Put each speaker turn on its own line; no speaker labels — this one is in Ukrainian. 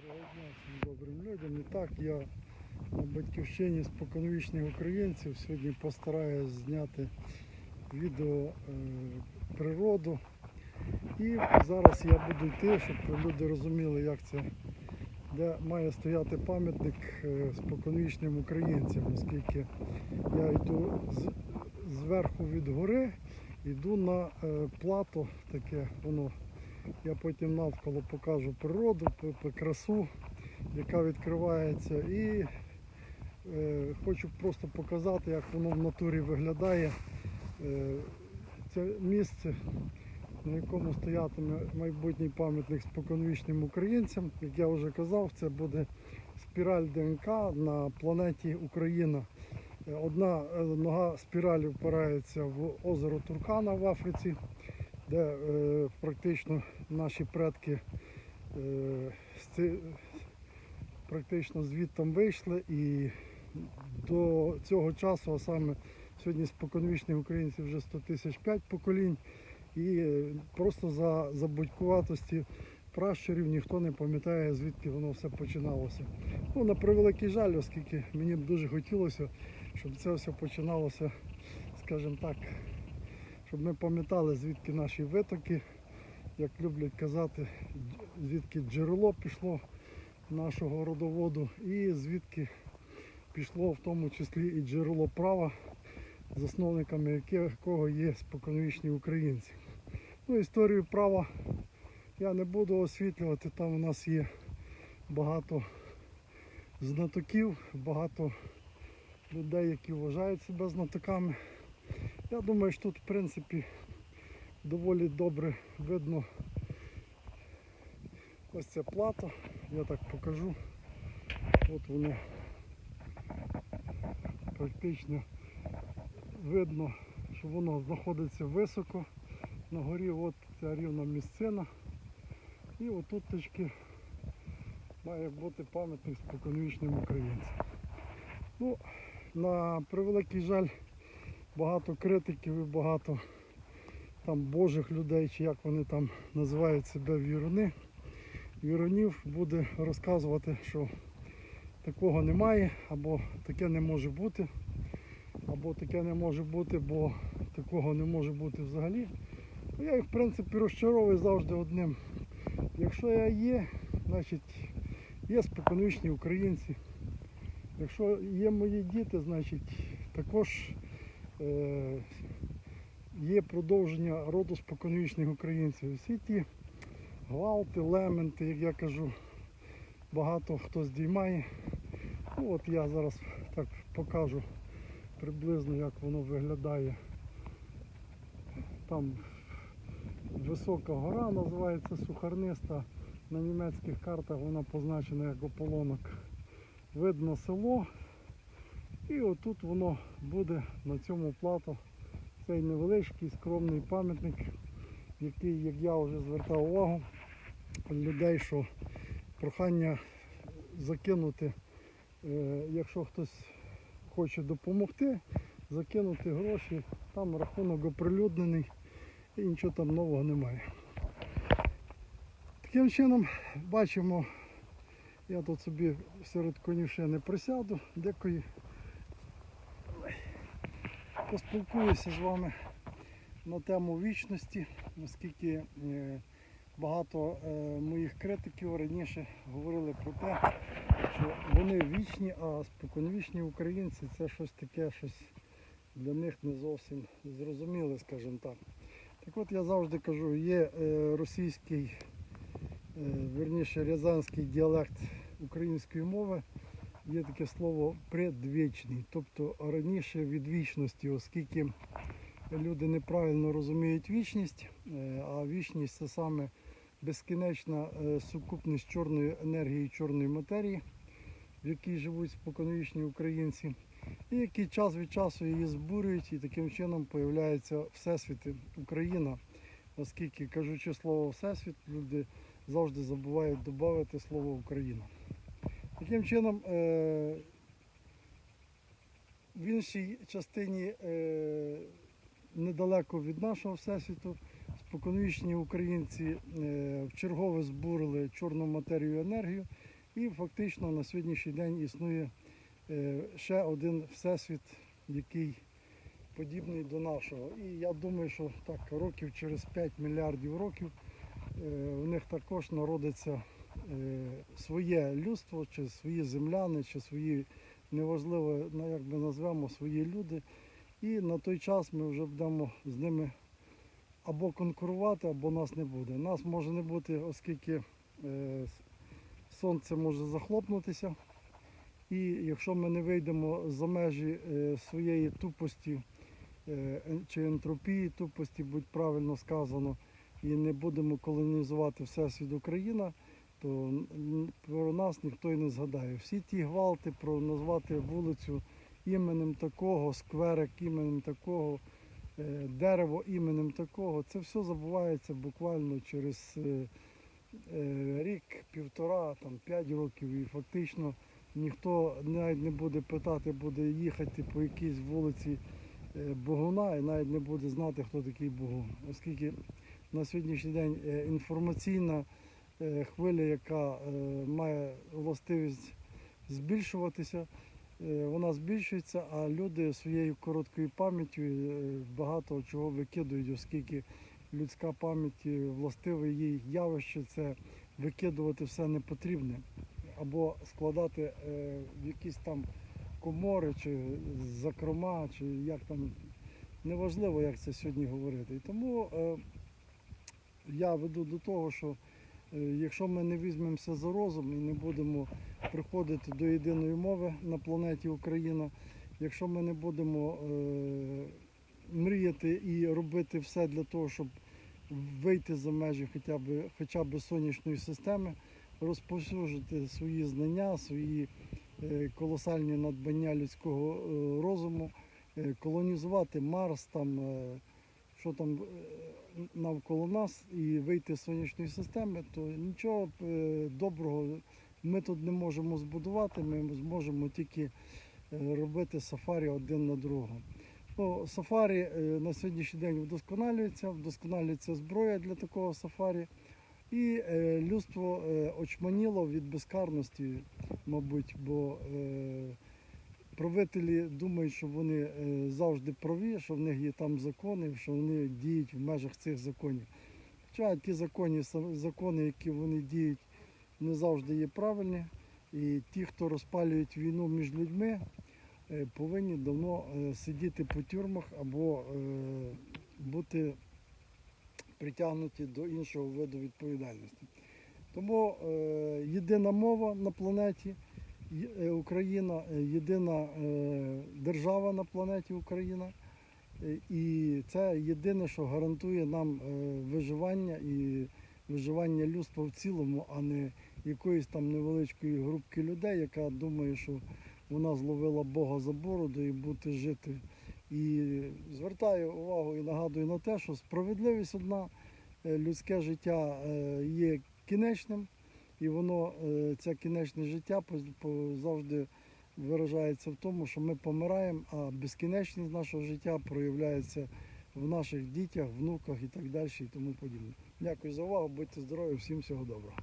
Доброго дня всім добрим людям. І так, я на батьківщині споконвічних українців сьогодні постараюсь зняти відео е, природу. І зараз я буду йти, щоб люди розуміли, як це, де має стояти пам'ятник е, споконвічним українцям, оскільки я йду з, зверху від гори, йду на е, плато таке, воно я потім навколо покажу природу, красу, яка відкривається. І е, хочу просто показати, як воно в натурі виглядає. Е, це місце, на якому стоятиме майбутній пам'ятник споконвічним українцям. Як я вже казав, це буде спіраль ДНК на планеті Україна. Е, Одна е, нога спіралі впирається в озеро Туркана в Африці, де е, практично наші предки е, ці- практично звідтам вийшли і до цього часу, а саме сьогодні споконвічних українців вже 100 тисяч 5 поколінь, і е, просто за забудькуватості пращурів ніхто не пам'ятає, звідки воно все починалося. Ну, на превеликий жаль, оскільки мені б дуже хотілося, щоб це все починалося, скажімо так, щоб ми пам'ятали, звідки наші витоки, як люблять казати, звідки джерело пішло нашого родоводу і звідки пішло в тому числі і джерело права, засновниками якого є споконвічні українці. Ну, історію права я не буду освітлювати, там у нас є багато знатоків, багато людей, які вважають себе знатоками. Я думаю, що тут в принципі доволі добре видно ось це плато. Я так покажу. От воно практично видно, що воно знаходиться високо. На горі от ця рівна місцина. І отут точки має бути пам'ятник споконвічним українцям. Ну, на превеликий жаль, багато критиків і багато там божих людей, чи як вони там називають себе віруни. Вірунів буде розказувати, що такого немає, або таке не може бути, або таке не може бути, бо такого не може бути взагалі. Ну, Я їх в принципі розчаровую завжди одним. Якщо я є, значить є споконвічні українці. Якщо є мої діти, значить також є продовження роду споконвічних українців. Всі ті гвалти, лементи, як я кажу, багато хто здіймає. Ну, от я зараз так покажу приблизно, як воно виглядає. Там висока гора називається Сухарниста. На німецьких картах вона позначена як ополонок. Видно село. І отут воно буде на цьому плато. Цей невеличкий скромний пам'ятник, який, як я вже звертав увагу людей, що прохання закинути, е, якщо хтось хоче допомогти, закинути гроші, там рахунок оприлюднений і нічого там нового немає. Таким чином бачимо, я тут собі серед конюшини присяду, декої поспілкуюся з вами на тему вічності, оскільки е, багато е, моїх критиків раніше говорили про те, що вони вічні, а споконвічні українці це щось таке, щось для них не зовсім зрозуміле, скажімо так. Так от я завжди кажу, є е, російський, верніше рязанський діалект української мови, є таке слово предвічний, тобто раніше від вічності, оскільки люди неправильно розуміють вічність, е, а вічність це саме безкінечна е, сукупність чорної енергії, чорної матерії, в якій живуть споконвічні українці, і які час від часу її збурюють, і таким чином появляється Всесвіт Україна, оскільки кажучи слово Всесвіт, люди завжди забувають додати слово Україна. Таким чином, е, в іншій частині е, недалеко від нашого всесвіту споконвічні українці е, вчергове збурили чорну матерію і енергію, і фактично на сьогоднішній день існує ще один всесвіт, який подібний до нашого. І я думаю, що так років через 5 мільярдів років у них також народиться своє людство, чи свої земляни, чи свої неважливо, як би назвемо, свої люди. І на той час ми вже будемо з ними або конкурувати, або нас не буде. Нас може не бути, оскільки е, сонце може захлопнутися. І якщо ми не вийдемо за межі е, своєї тупості е, чи ентропії, тупості, будь правильно сказано, і не будемо колонізувати Всесвіт Україна, то про нас ніхто і не згадає. Всі ті гвалти про назвати вулицю іменем такого, скверик іменем такого, е, дерево іменем такого, це все забувається буквально через е, е, рік, півтора, там, п'ять років і фактично ніхто навіть не буде питати, буде їхати по якійсь вулиці Богуна і навіть не буде знати, хто такий Богун. Оскільки на сьогоднішній день інформаційна хвиля, яка е, має властивість збільшуватися, е, вона збільшується, а люди своєю короткою пам'яттю е, багато чого викидують, оскільки людська пам'ять е, властиве їй явище це викидувати все непотрібне або складати е, в якісь там комори чи закрома, чи як там. Неважливо, як це сьогодні говорити. І тому е, я веду до того, що е, якщо ми не візьмемося за розум і не будемо приходити до єдиної мови на планеті Україна, якщо ми не будемо е, мріяти і робити все для того, щоб вийти за межі хоча б, хоча б сонячної системи, розповсюджити свої знання, свої е, колосальні надбання людського е, розуму, е, колонізувати Марс, там, е, що там е, навколо нас, і вийти з сонячної системи, то нічого е, доброго ми тут не можемо збудувати, ми зможемо тільки е, робити сафарі один на другого. Ну, сафарі на сьогоднішній день вдосконалюється, вдосконалюється зброя для такого сафарі. І людство очманіло від безкарності, мабуть, бо правителі думають, що вони е, завжди праві, що в них є там закони, що вони діють в межах цих законів. Хоча ті закони, закони, які вони діють, не завжди є правильні. І ті, хто розпалюють війну між людьми, е, повинні давно е, сидіти по тюрмах або бути притягнуті до іншого виду відповідальності. Тому єдина мова на планеті Україна, е, єдина е, держава на планеті Україна. Е, І це єдине, що гарантує нам е, виживання і виживання людства в цілому, а не якоїсь там невеличкої групки людей, яка думає, що вона зловила Бога за бороду і буде жити. І звертаю увагу і нагадую на те, що справедливість одна, е, людське життя е, є кінечним, і воно, е, це кінечне життя завжди виражається в тому, що ми помираємо, а безкінечність нашого життя проявляється в наших дітях, внуках і так далі, і тому подібне. Дякую за увагу, будьте здорові, всім всього доброго.